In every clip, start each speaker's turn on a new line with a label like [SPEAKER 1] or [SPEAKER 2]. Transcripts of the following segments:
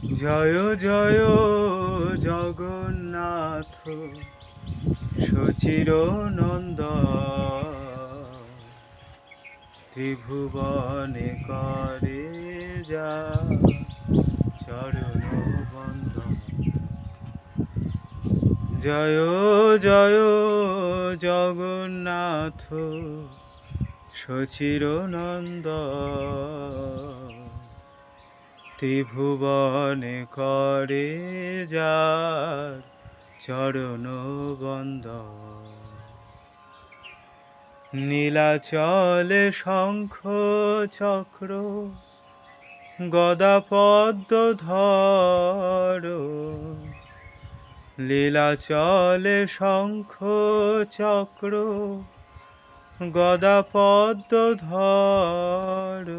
[SPEAKER 1] জয় জয় জগন্নাথ সচির নন্দ ত্রিভুবনে করে যা, চরণ বন্ধ। জয় জয় জগন্নাথ সচির নন্দ ত্রিভুবনে করে যার চরণ বন্ধ। নীলাচলে শঙ্খ চক্র গদা পদ্ম ধর। লীলাচলে শঙ্খ চক্র গদা পদ্ম ধর।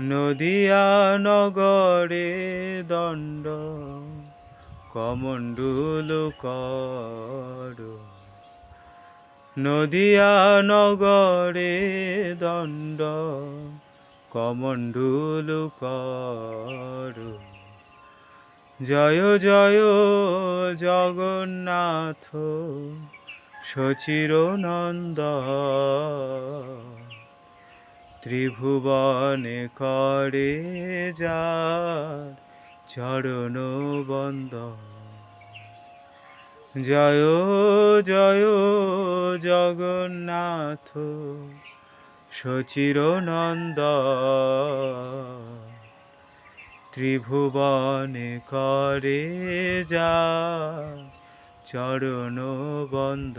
[SPEAKER 1] নদিয়া নগরে দণ্ড, কমণ্ডুল কর। নদিয়া নগরে দণ্ড, কমণ্ডুল কর। জয় জয়, জগন্নাথ সচির নন্দ ত্রিভুবনে করে যার চরণ বন্দ জয় জয়, জগন্নাথ সচির নন্দ ত্রিভুবনে করে যা চরণ বন্দ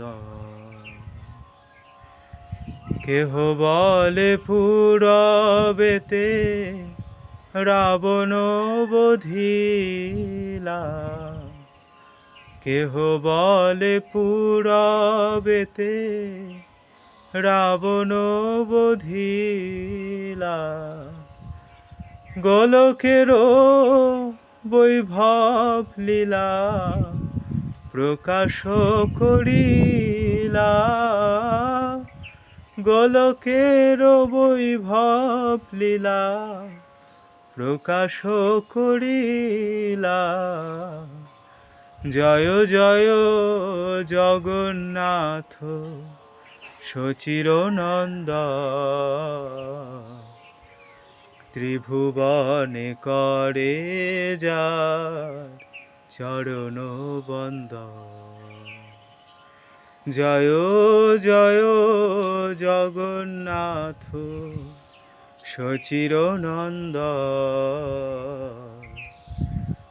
[SPEAKER 1] কেহ বলে পুরবেতে রাবণ বধিলা। কেহ বলে পুরবেতে রাবণ বধিলা। গোলকেরও বৈভব লীলা প্রকাশ করিলা। গোলকের বৈভব লীলা প্রকাশ করিলা। জয় জয়, জগন্নাথ সচির নন্দ ত্রিভুবনে করে যার চরণ বন্দ জয় জয় জগন্নাথ সচির নন্দ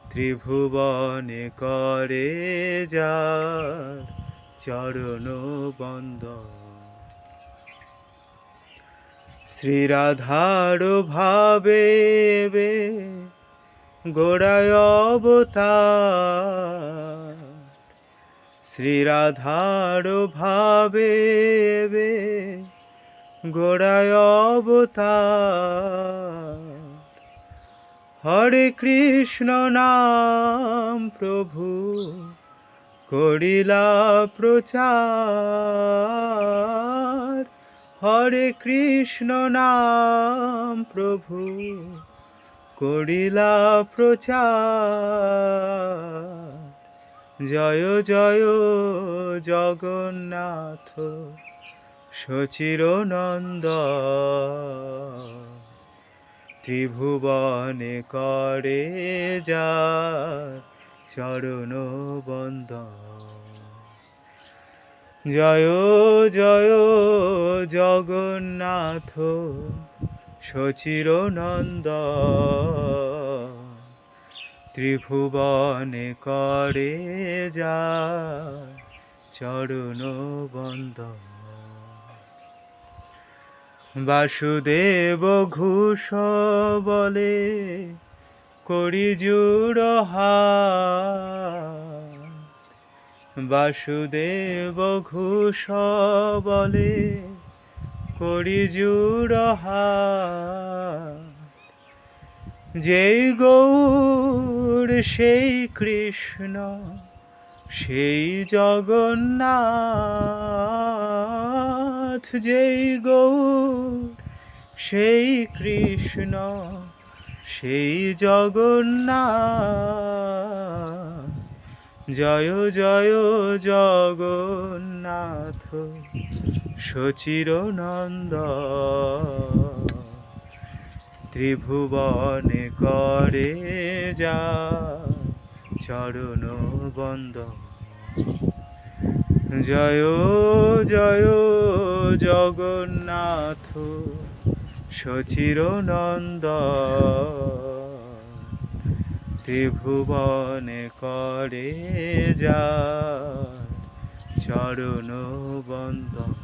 [SPEAKER 1] ত্রিভুবনে করে যার চরণ বন্দ শ্রীরাধার ভাবে গোড়ায় অবতার। শ্রীরাধার ভাবে গোড়ায় অবতার। হরে কৃষ্ণ নাম প্রভু, করিলা প্রচার। হরে কৃষ্ণ নাম প্রভু, করিলা প্রচার। জয় জয় জগন্নাথ সচির নন্দ ত্রিভুবনে করে যা চরণ বন্দ জয় জয় জগন্নাথ সচির নন্দ ত্রিভুবনে করে যা চরণ বন্দ বাসুদেব ঘোষ বলে করি বাসুদেব ঘোষ বলে করি জুড়হা যেই গৌর, সেই কৃষ্ণ, সেই জগন্নাথ, যেই গৌর, সেই কৃষ্ণ, সেই জগন্নাথ। জয় জয়, জগন্নাথ সচির নন্দ ত্রিভুবনে করে যা, চরণ বন্দ জয় জয়, জগন্নাথ সচির নন্দ ত্রিভুবনে করে যা, চরণ বন্দন